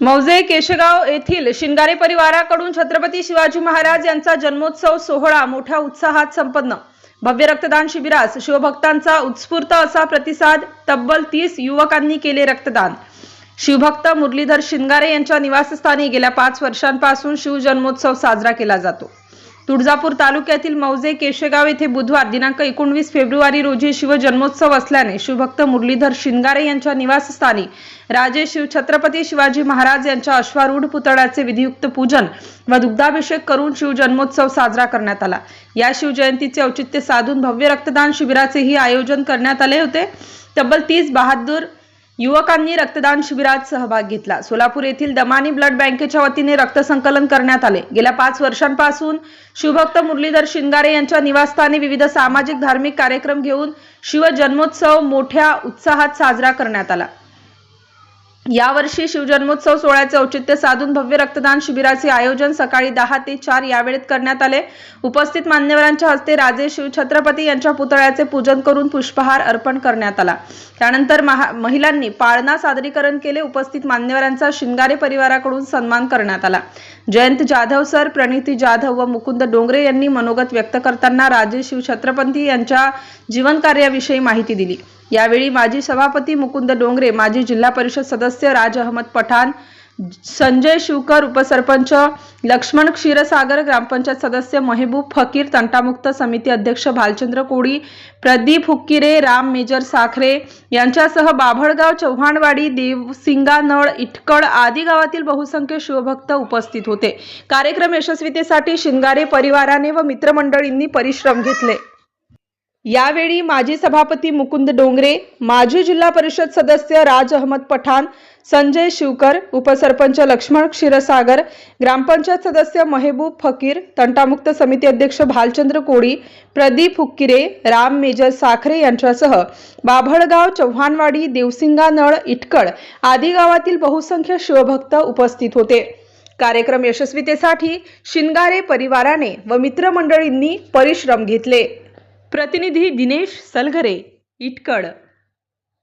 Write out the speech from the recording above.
मौजे केशगाव येथील शिंगारे परिवाराकडून छत्रपती शिवाजी महाराज यांचा जन्मोत्सव सोहळा मोठ्या उत्साहात संपन्न. भव्य रक्तदान शिबिरास शिवभक्तांचा उत्स्फूर्त असा प्रतिसाद तब्बल तीस युवकांनी केले रक्तदान. शिवभक्त मुरलीधर शिंगारे यांच्या निवासस्थानी गेल्या पाच वर्षांपासून शिवजन्मोत्सव साजरा केला जातो. तुळजापूर तालुक्यातील मौजे केशेगाव येथे बुधवार दिनांक एकोणवीस फेब्रुवारी रोजी शिवजन्मोत्सव असल्याने शिवभक्त मुरलीधर शिंगारे यांच्या निवासस्थानी राजे शिव छत्रपती शिवाजी महाराज यांच्या अश्वारूढ पुतळ्याचे विधियुक्त पूजन व दुग्धाभिषेक करून शिवजन्मोत्सव साजरा करण्यात आला. या शिवजयंतीचे औचित्य साधून भव्य रक्तदान शिबिराचेही आयोजन करण्यात आले होते. तब्बल तीस बहादूर युवकांनी रक्तदान शिबिरात सहभाग घेतला. सोलापूर येथील दमानी ब्लड बँकेच्या वतीने रक्त संकलन करण्यात आले. गेल्या पाच वर्षांपासून शिवभक्त मुरलीधर शिंगारे यांच्या निवासस्थानी विविध सामाजिक धार्मिक कार्यक्रम घेऊन शिवजन्मोत्सव मोठ्या उत्साहात साजरा करण्यात आला. यावर्षी शिवजन्मोत्सव सोहळ्याचे औचित्य साधून भव्य रक्तदान शिबिराचे आयोजन सकाळी दहा ते चार यावेळेत करण्यात आले. उपस्थित मान्यवरांच्या हस्ते राजे शिवछत्रपती यांच्या पुतळ्याचे पूजन करून पुष्पहार अर्पण करण्यात आला. त्यानंतर महा महिलांनी पाळणा सादरीकरण केले. उपस्थित मान्यवरांचा शिंगारे परिवाराकडून सन्मान करण्यात आला. जयंत जाधव सर प्रणिती जाधव व मुकुंद डोंगरे यांनी मनोगत व्यक्त करताना राजे शिवछत्रपती यांच्या जीवनकार्याविषयी माहिती दिली. यावेळी माजी सभापती मुकुंद डोंगरे माजी जिल्हा परिषद सदस्य राज अहमद पठाण संजय शिवकर उपसरपंच लक्ष्मण क्षीरसागर ग्रामपंचायत सदस्य महबूब फकीर तंटामुक्त समिती अध्यक्ष भालचंद्र कोळी प्रदीप हुक्किरे राम मेजर साखरे यांच्यासह बाभळगाव चव्हाणवाडी देवसिंगा नळ इटकड आदी गावातील बहुसंख्य शिवभक्त उपस्थित होते. कार्यक्रम यशस्वीतेसाठी शिंगारे परिवाराने व मित्रमंडळींनी परिश्रम घेतले. यावेळी माजी सभापती मुकुंद डोंगरे माजी जिल्हा परिषद सदस्य राज अहमद पठाण संजय शिवकर उपसरपंच लक्ष्मण क्षीरसागर ग्रामपंचायत सदस्य महबूब फकीर तंटामुक्त समिती अध्यक्ष भालचंद्र कोळी प्रदीप हुक्किरे राम मेजर साखरे यांच्यासह बाभळगाव चव्हाणवाडी देवसिंगा नळ इटकड आदी गावातील बहुसंख्य शिवभक्त उपस्थित होते. कार्यक्रम यशस्वीतेसाठी शिंगारे परिवाराने व मित्रमंडळींनी परिश्रम घेतले. प्रतिनिधी दिनेश सलगरे इटकड